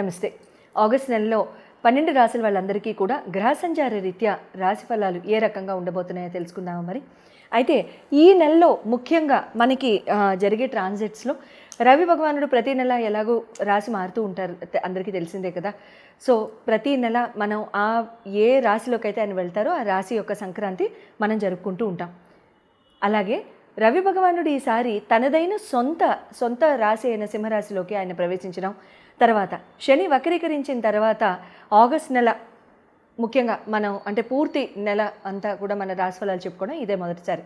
నమస్తే. ఆగస్ట్ నెలలో పన్నెండు రాశుల వాళ్ళందరికీ కూడా గ్రహ సంచార రీత్యా రాశి ఫలాలు ఏ రకంగా ఉండబోతున్నాయో తెలుసుకుందామా మరి? అయితే ఈ నెలలో ముఖ్యంగా మనకి జరిగే ట్రాన్సిట్స్లో రవి భగవానుడు ప్రతి నెల ఎలాగో రాశి మారుతూ ఉంటారు అందరికీ తెలిసిందే కదా. సో ప్రతి నెల మనం ఆ ఏ రాశిలోకి అయితే ఆయన వెళ్తారో ఆ రాశి యొక్క సంక్రాంతి మనం జరుపుకుంటూ ఉంటాం. అలాగే రవి భగవానుడు ఈసారి తనదైన సొంత సొంత రాశి అయిన సింహరాశిలోకి ఆయన ప్రవేశించడం తర్వాత శని వక్రీకరించిన తర్వాత ఆగస్ట్ నెల ముఖ్యంగా మనం అంటే పూర్తి నెల అంతా కూడా మన రాశిఫలాలు చెప్పుకోవడం ఇదే మొదటిసారి.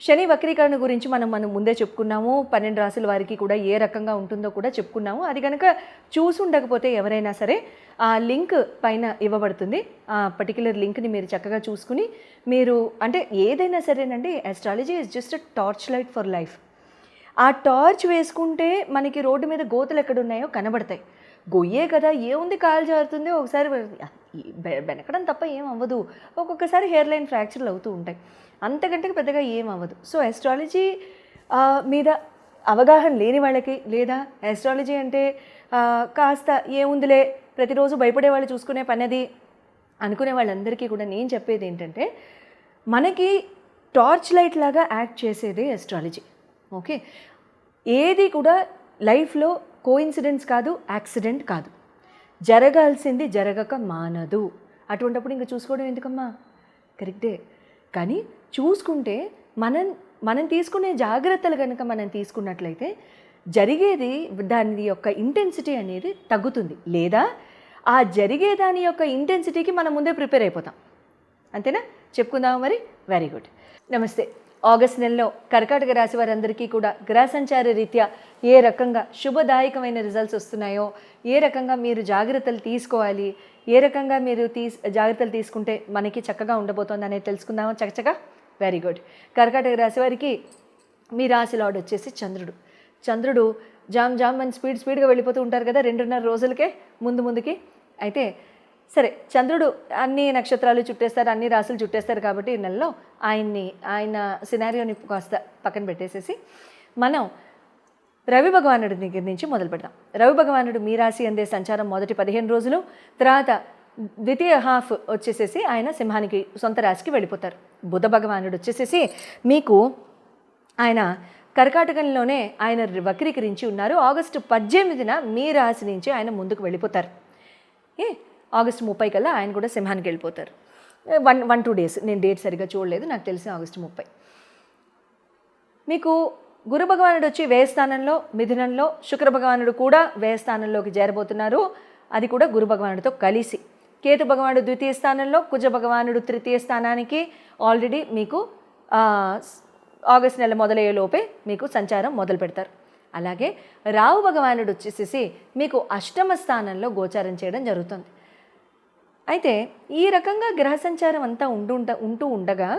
శని వక్రీకరణ గురించి మనం మనం ముందే చెప్పుకున్నాము. పన్నెండు రాసుల వారికి కూడా ఏ రకంగా ఉంటుందో కూడా చెప్పుకున్నాము. అది కనుక చూసి ఉండకపోతే ఎవరైనా సరే ఆ లింక్ పైన ఇవ్వబడుతుంది. ఆ పర్టికులర్ లింక్ని మీరు చక్కగా చూసుకుని మీరు అంటే ఏదైనా సరేనండి astrology is just a torch light for life ఆ టార్చ్ వేసుకుంటే మనకి రోడ్డు మీద గోతులు ఎక్కడున్నాయో కనబడతాయి. గొయ్యే కదా ఏముంది కాలు జారుతుంది ఒకసారి వెనకడం బెనకడం తప్ప ఏం అవ్వదు ఒక్కొక్కసారి హెయిర్ లైన్ ఫ్రాక్చర్లు అవుతూ ఉంటాయి. అంతకంటే పెద్దగా ఏం అవ్వదు సో ఎస్ట్రాలజీ మీద అవగాహన లేని వాళ్ళకి లేదా ఎస్ట్రాలజీ అంటే కాస్త ఏముందిలే ప్రతిరోజు భయపడే వాళ్ళు చూసుకునే పనిది అనుకునే వాళ్ళందరికీ కూడా నేను చెప్పేది ఏంటంటే మనకి టార్చ్ లైట్ లాగా యాక్ట్ చేసేదే ఎస్ట్రాలజీ ఓకే? ఏది కూడా లైఫ్లో కోఇన్సిడెన్స్ కాదు యాక్సిడెంట్ కాదు. జరగాల్సింది జరగక మానదు. అటువంటప్పుడు ఇంకా చూసుకోవడం ఎందుకమ్మా? కరెక్టే. కానీ చూసుకుంటే మనం మనం తీసుకునే జాగ్రత్తలు కనుక మనం తీసుకున్నట్లయితే జరిగేది దాని యొక్క ఇంటెన్సిటీ అనేది తగ్గుతుంది. లేదా ఆ జరిగే దాని యొక్క ఇంటెన్సిటీకి మనం ముందే ప్రిపేర్ అయిపోతాం. అంతేనా? చెప్పుకుందామా మరి? Very good. నమస్తే. ఆగస్ట్ నెలలో కర్కాటక రాశి వారందరికీ కూడా గ్రహ సంచార రీత్యా ఏ రకంగా శుభదాయకమైన రిజల్ట్స్ వస్తున్నాయో ఏ రకంగా మీరు జాగ్రత్తలు తీసుకోవాలి ఏ రకంగా మీరు తీ జాగ్రత్తలు తీసుకుంటే మనకి చక్కగా ఉండబోతోంది అనేది తెలుసుకుందామా? చక్కచక్క వెరీ గుడ్ కర్కాటక రాశి వారికి మీ రాశి లార్డ్ వచ్చేసి చంద్రుడు. చంద్రుడు జామ్ జామ్ అని స్పీడ్ స్పీడ్గా వెళ్ళిపోతూ ఉంటారు కదా రెండున్నర రోజులకే ముందు ముందుకి. అయితే సరే చంద్రుడు అన్ని నక్షత్రాలు చుట్టేస్తారు అన్ని రాశులు చుట్టేస్తారు కాబట్టి ఈ నెలలో ఆయన్ని ఆయన సినారియోని కాస్త పక్కన పెట్టేసేసి మనం రవి భగవానుడి దగ్గర నుంచి మొదలు పెడదాం. రవి భగవానుడు మీ రాశి అందే సంచారం మొదటి పదిహేను రోజులు తర్వాత ద్వితీయ హాఫ్ వచ్చేసేసి ఆయన సింహానికి సొంత రాశికి వెళ్ళిపోతారు. బుధ భగవానుడు వచ్చేసేసి మీకు ఆయన కర్కాటకంలోనే ఆయన వక్రీకరించి ఉన్నారు. ఆగస్టు పద్దెనిమిదిన మీ రాశి నుంచి ఆయన ముందుకు వెళ్ళిపోతారు. ఏ? ఆగస్టు ముప్పై కల్లా ఆయన కూడా సింహానికి వెళ్ళిపోతారు. One one two days. నేను డేట్ సరిగ్గా చూడలేదు నాకు తెలిసి ఆగస్టు ముప్పై. మీకు గురు భగవానుడు వచ్చి వేయస్థానంలో మిథునంలో శుక్ర భగవానుడు కూడా వేయస్థానంలోకి చేరబోతున్నారు. అది కూడా గురు భగవానుడితో కలిసి. కేతు భగవానుడు ద్వితీయ స్థానంలో కుజ భగవానుడు తృతీయ స్థానానికి ఆల్రెడీ మీకు ఆగస్ట్ నెల మొదలయ్యే లోపే మీకు సంచారం మొదలు పెడతారు. అలాగే రావు భగవానుడు వచ్చేసేసి మీకు అష్టమ స్థానంలో గోచారం చేయడం జరుగుతుంది. అయితే ఈ రకంగా గ్రహ సంచారం అంతా ఉండుంట ఉంటూ ఉండగా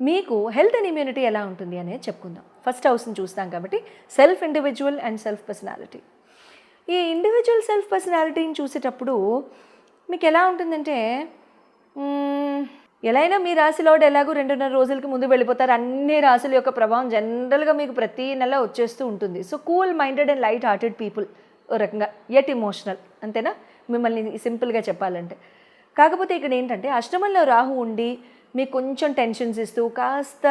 మీకు హెల్త్ అండ్ ఇమ్యూనిటీ ఎలా ఉంటుంది అనేది చెప్పుకుందాం. ఫస్ట్ హౌస్ని చూస్తాం కాబట్టి self individual and self personality ఈ ఇండివిజువల్ సెల్ఫ్ పర్సనాలిటీని చూసేటప్పుడు మీకు ఎలా ఉంటుందంటే ఎలా అయినా మీ రాశిలో ఎలాగో రెండున్నర రోజులకి ముందు వెళ్ళిపోతారు. అన్ని రాశుల యొక్క ప్రభావం జనరల్గా మీకు ప్రతి నెల వచ్చేస్తూ ఉంటుంది. So cool minded and light hearted people ఓ రకంగా ఎట్ ఇమోషనల్ అంతేనా? మిమ్మల్ని సింపుల్గా చెప్పాలంటే. కాకపోతే ఇక్కడ ఏంటంటే అష్టమంలో రాహు ఉండి మీకు కొంచెం టెన్షన్స్ ఇస్తూ కాస్త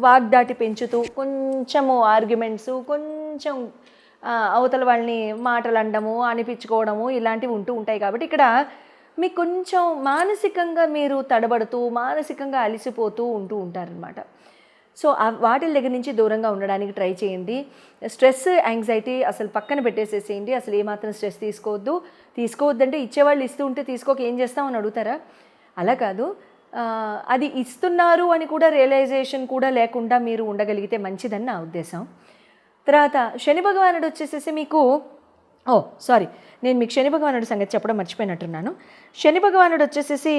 వాగ్దాటి పెంచుతూ కొంచెము ఆర్గ్యుమెంట్స్ కొంచెం అవతల వాళ్ళని మాటలు అనడము అనిపించుకోవడము ఇలాంటివి ఉంటూ ఉంటాయి కాబట్టి ఇక్కడ మీకు కొంచెం మానసికంగా మీరు తడబడుతూ మానసికంగా అలసిపోతూ ఉంటూ ఉంటారనమాట సో వాటి దగ్గర నుంచి దూరంగా ఉండడానికి ట్రై చేయండి. స్ట్రెస్ యాంగ్జైటీ అసలు పక్కన పెట్టేసేసేయండి. అసలు ఏమాత్రం స్ట్రెస్ తీసుకోవద్దు. తీసుకోవద్దంటే ఇచ్చేవాళ్ళు ఇస్తూ ఉంటే తీసుకోక ఏం చేస్తామని అడుగుతారా? అలా కాదు. అది ఇస్తున్నారు అని కూడా రియలైజేషన్ కూడా లేకుండా మీరు ఉండగలిగితే మంచిదని నా ఉద్దేశం. తర్వాత శని భగవానుడు వచ్చేసేసి మీకు ఓ సారీ నేను మీకు శని భగవానుడు సంగతి చెప్పడం మర్చిపోయినట్టున్నాను. శని భగవానుడు వచ్చేసేసి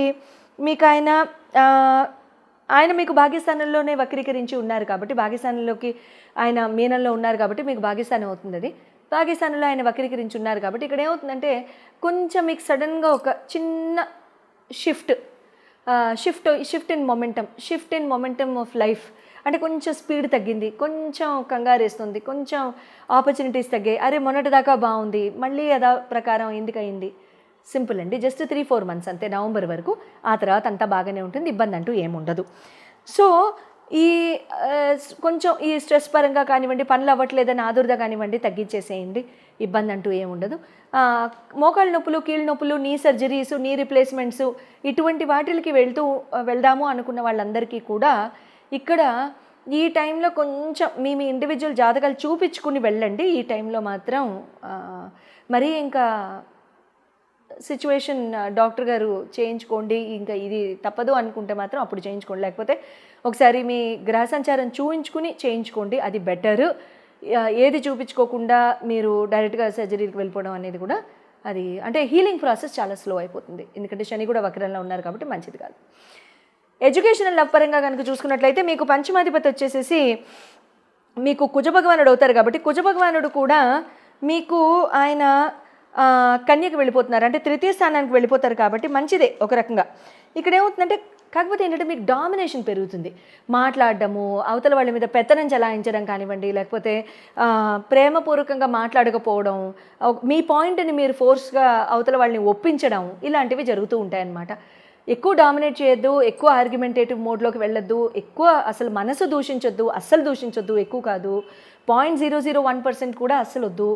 మీకు ఆయన ఆయన మీకు భాగ్యస్థానంలోనే వక్రీకరించి ఉన్నారు కాబట్టి భాగ్యస్థానంలోకి ఆయన మీనంలో ఉన్నారు కాబట్టి మీకు భాగ్యస్థానం అవుతుంది అది. భాగ్యస్థానంలో ఆయన వక్రీకరించి ఉన్నారు కాబట్టి ఇక్కడ ఏమవుతుందంటే కొంచెం మీకు సడన్గా ఒక చిన్న shift shift shift in momentum shift in momentum of life అంటే కొంచెం స్పీడ్ తగ్గింది కొంచెం కంగారేస్తుంది కొంచెం ఆపర్చునిటీస్ తగ్గాయి. అరే మొన్నటిదాకా బాగుంది మళ్ళీ యథా ప్రకారం ఎందుకు అయింది సింపుల్ అండి. జస్ట్ త్రీ ఫోర్ మంత్స్ అంతే నవంబర్ వరకు. ఆ తర్వాత అంతా బాగానే ఉంటుంది ఇబ్బంది అంటూ ఏముండదు సో ఈ కొంచెం ఈ స్ట్రెస్ పరంగా కానివ్వండి పనులు అవ్వట్లేదని ఆదుర్ద కానివ్వండి తగ్గించేసేయండి. ఇబ్బంది అంటూ ఏముండదు మోకాళ్ళ నొప్పులు కీళ్ళ నొప్పులు నీ సర్జరీస్ నీ రిప్లేస్మెంట్స్ ఇటువంటి వాటికి వెళ్తూ వెళ్దాము అనుకున్న వాళ్ళందరికీ కూడా ఇక్కడ ఈ టైంలో కొంచెం మీ మీ ఇండివిజువల్ జాతకాలు చూపించుకుని వెళ్ళండి. ఈ టైంలో మాత్రం మరీ ఇంకా సిచ్యువేషన్ డాక్టర్ uh, గారు చేయించుకోండి ఇంకా ఇది తప్పదు అనుకుంటే మాత్రం అప్పుడు చేయించుకోండి. లేకపోతే ఒకసారి మీ గ్రహ సంచారం చూయించుకుని చేయించుకోండి అది బెటర్. ఏది చూపించుకోకుండా మీరు డైరెక్ట్గా సర్జరీకి వెళ్ళిపోవడం అనేది కూడా అది అంటే హీలింగ్ ప్రాసెస్ చాలా స్లో అయిపోతుంది. ఎందుకంటే శని కూడా వక్రంలో ఉన్నారు కాబట్టి మంచిది కాదు. ఎడ్యుకేషనల్ లవ్ పరంగా కనుక చూసుకున్నట్లయితే మీకు పంచమాధిపతి వచ్చేసేసి మీకు కుజ భగవానుడు అవుతారు కాబట్టి కుజ భగవానుడు కూడా మీకు ఆయన కన్యకు వెళ్ళిపోతున్నారు. అంటే తృతీయ స్థానానికి వెళ్ళిపోతారు కాబట్టి మంచిదే ఒక రకంగా. ఇక్కడ ఏమవుతుందంటే కాకపోతే ఏంటంటే మీకు డామినేషన్ పెరుగుతుంది. మాట్లాడడము అవతల వాళ్ళ మీద పెత్తనం చలాయించడం కానివ్వండి లేకపోతే ప్రేమపూర్వకంగా మాట్లాడకపోవడం మీ పాయింట్ని మీరు ఫోర్స్గా అవతల వాళ్ళని ఒప్పించడం ఇలాంటివి జరుగుతూ ఉంటాయన్నమాట. ఎక్కువ డామినేట్ చేయొద్దు ఎక్కువ ఆర్గ్యుమెంటేటివ్ మోడ్లోకి వెళ్ళొద్దు ఎక్కువ అసలు మనసు దూషించొద్దు అస్సలు దూషించొద్దు ఎక్కువ కాదు. Point zero zero one percent కూడా అస్సలు వద్దు.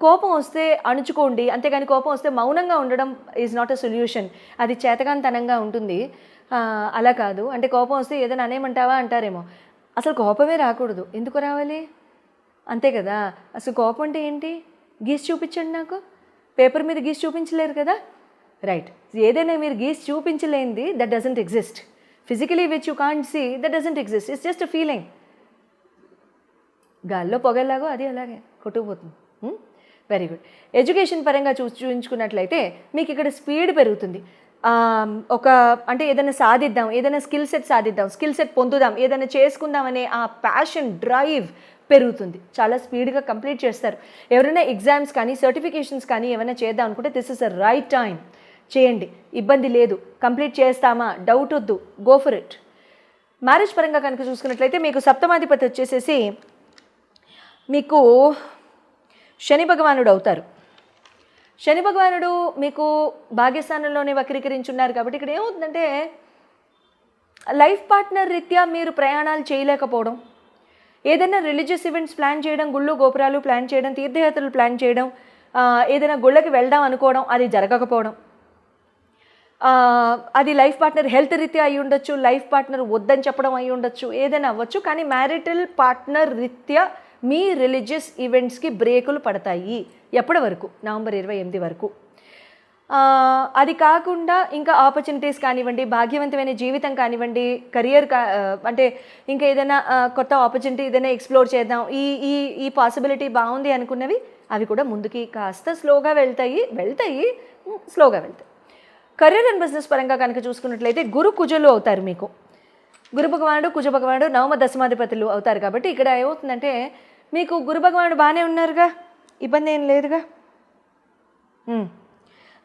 కోపం వస్తే అణుచుకోండి అంతేగాని కోపం వస్తే మౌనంగా ఉండడం ఈజ్ నాట్ అ సొల్యూషన్ అది చేతకాంతనంగా ఉంటుంది. అలా కాదు. అంటే కోపం వస్తే ఏదైనా అనేమంటావా అంటారేమో. అసలు కోపమే రాకూడదు. ఎందుకు రావాలి? అంతే కదా. అసలు కోపం అంటే ఏంటి? గీసి చూపించండి నాకు. పేపర్ మీద గీసి చూపించలేరు కదా? రైట్ ఏదైనా మీరు గీసి చూపించలేనిది that doesn't exist physically which you can't see that doesn't exist it's just a feeling గాల్లో పొగల్లాగో అది అలాగే కొట్టుకుపోతుంది. వెరీ గుడ్ ఎడ్యుకేషన్ పరంగా చూ చూపించుకున్నట్లయితే మీకు ఇక్కడ స్పీడ్ పెరుగుతుంది. ఒక అంటే ఏదైనా సాధిద్దాం ఏదైనా స్కిల్ సెట్ సాధిద్దాం స్కిల్ సెట్ పొందుదాం ఏదైనా చేసుకుందాం అనే ఆ ప్యాషన్ డ్రైవ్ పెరుగుతుంది. చాలా స్పీడ్గా కంప్లీట్ చేస్తారు. ఎవరైనా ఎగ్జామ్స్ కానీ సర్టిఫికేషన్స్ కానీ ఏమైనా చేద్దాం అనుకుంటే this is a right time చేయండి. ఇబ్బంది లేదు. కంప్లీట్ చేస్తామా? డౌట్ వద్దు. గో ఫర్ ఇట్ మ్యారేజ్ పరంగా కనుక చూసుకున్నట్లయితే మీకు సప్తమాధిపతి వచ్చేసేసి మీకు శని భగవానుడు అవుతారు. శని భగవానుడు మీకు భాగ్యస్థానంలోనే వక్రీకరించున్నారు కాబట్టి ఇక్కడ ఏమవుతుందంటే లైఫ్ పార్ట్నర్ రీత్యా మీరు ప్రయాణాలు చేయలేకపోవడం ఏదైనా రిలీజియస్ ఈవెంట్స్ ప్లాన్ చేయడం గుళ్ళు గోపురాలు ప్లాన్ చేయడం తీర్థయాత్రలు ప్లాన్ చేయడం ఏదైనా గుళ్ళకి వెళ్దాం అనుకోవడం అది జరగకపోవడం అది లైఫ్ పార్ట్నర్ హెల్త్ రీత్యా అయి ఉండొచ్చు లైఫ్ పార్ట్నర్ వద్దని చెప్పడం అయి ఉండొచ్చు ఏదైనా అవ్వచ్చు. కానీ మ్యారిటల్ పార్ట్నర్ రీత్యా మీ రిలీజియస్ ఈవెంట్స్కి బ్రేకులు పడతాయి ఎప్పటి వరకు? నవంబర్ ఇరవై ఎనిమిది వరకు. అది కాకుండా ఇంకా ఆపర్చునిటీస్ కానివ్వండి భాగ్యవంతమైన జీవితం కానివ్వండి కెరియర్ కా అంటే ఇంకా ఏదైనా కొత్త ఆపర్చునిటీ ఏదైనా ఎక్స్ప్లోర్ చేద్దాం. ఈ ఈ ఈ పాసిబిలిటీ బాగుంది అనుకున్నవి అవి కూడా ముందుకి కాస్త స్లోగా వెళ్తాయి వెళ్తాయి స్లోగా వెళ్తాయి. కెరీర్ అండ్ బిజినెస్ పరంగా కనుక చూసుకున్నట్లయితే గురు కుజులు అవుతారు మీకు. గురు భగవానుడు కుజ భగవానుడు నవమ దశమాధిపతులు అవుతారు కాబట్టి ఇక్కడ ఏమవుతుందంటే మీకు గురు భగవానుడు బాగానే ఉన్నారుగా? ఇబ్బంది ఏం లేదుగా?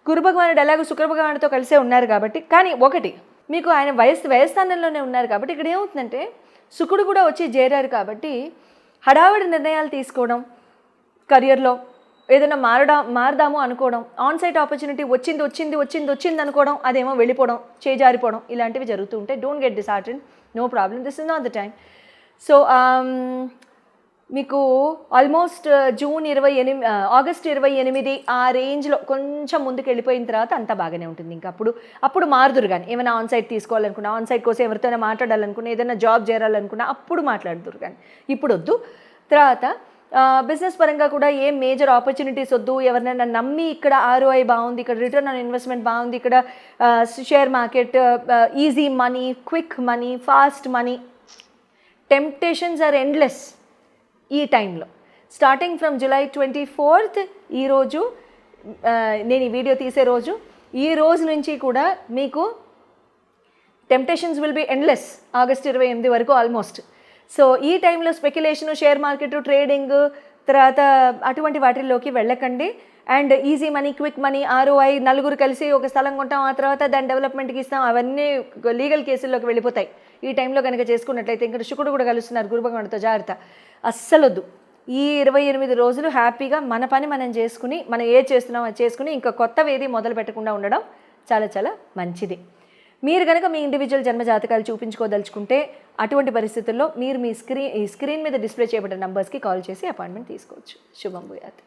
గురు భగవానుడు ఎలాగో శుక్ర భగవానుడితో కలిసే ఉన్నారు కాబట్టి కానీ ఒకటి మీకు ఆయన వయస్సు వయస్థానంలోనే ఉన్నారు కాబట్టి ఇక్కడ ఏమవుతుందంటే శుకుడు కూడా వచ్చి చేరారు కాబట్టి హడావిడి నిర్ణయాలు తీసుకోవడం కెరియర్లో ఏదైనా మారడా మారదాము అనుకోవడం ఆన్ సైట్ ఆపర్చునిటీ వచ్చింది వచ్చింది వచ్చింది వచ్చింది అనుకోవడం అదేమో వెళ్ళిపోవడం చేజారిపోవడం ఇలాంటివి జరుగుతూ ఉంటాయి don't get distorted no problem this is not the time so మీకు ఆల్మోస్ట్ జూన్ uh, ఇరవై ఎనిమిది ఆగస్ట్ uh, ఇరవై ఎనిమిది ఆ రేంజ్లో కొంచెం ముందుకు వెళ్ళిపోయిన తర్వాత అంతా బాగానే ఉంటుంది. ఇంకా అప్పుడు అప్పుడు మారుదురు కానీ ఏమైనా ఆన్ సైట్ తీసుకోవాలనుకున్నా ఆన్ సైట్ కోసం ఎవరితోనే మాట్లాడాలనుకున్నా ఏదైనా జాబ్ చేరాలనుకున్నా అప్పుడు మాట్లాడుతురు కానీ ఇప్పుడు వద్దు. తర్వాత బిజినెస్ పరంగా కూడా ఏం మేజర్ ఆపర్చునిటీస్ వద్దు. ఎవరినైనా నమ్మి ఇక్కడ ఆర్ఓఐ బాగుంది ఇక్కడ రిటర్న్ ఆన్ ఇన్వెస్ట్మెంట్ బాగుంది ఇక్కడ share market easy money quick money fast money temptations are endless ఈ టైంలో starting from July twenty fourth ఈరోజు నేను ఈ వీడియో తీసే రోజు ఈ రోజు నుంచి కూడా మీకు temptations will be endless August ఇరవై ఎనిమిది వరకు ఆల్మోస్ట్ సో ఈ టైంలో స్పెక్యులేషన్ షేర్ మార్కెట్ ట్రేడింగ్ తర్వాత అటువంటి వాటిల్లోకి వెళ్ళకండి. And easy money quick money ROI నలుగురు కలిసి ఒక స్థలం కొంటాం ఆ తర్వాత దాని డెవలప్మెంట్కి ఇస్తాం అవన్నీ లీగల్ కేసుల్లోకి వెళ్ళిపోతాయి. ఈ టైంలో కనుక చేసుకున్నట్లయితే ఇంకా శుకుడు కూడా కలుస్తున్నారు గురుభగవానుడితో జాగ్రత్త. అస్సలొద్దు. ఈ ఇరవై ఎనిమిది రోజులు హ్యాపీగా మన పని మనం చేసుకుని మనం ఏ చేస్తున్నామో అది చేసుకుని ఇంకా కొత్త మొదలు పెట్టకుండా ఉండడం చాలా చాలా మంచిది. మీరు కనుక మీ ఇండివిజువల్ జన్మ జాతకాలు చూపించుకోదలుచుకుంటే అటువంటి పరిస్థితుల్లో మీరు మీ స్క్రీన్ ఈ స్క్రీన్ మీద డిస్ప్లే చేయబడిన నంబర్స్కి కాల్ చేసి అపాయింట్మెంట్ తీసుకోవచ్చు. శుభం భూయాత్.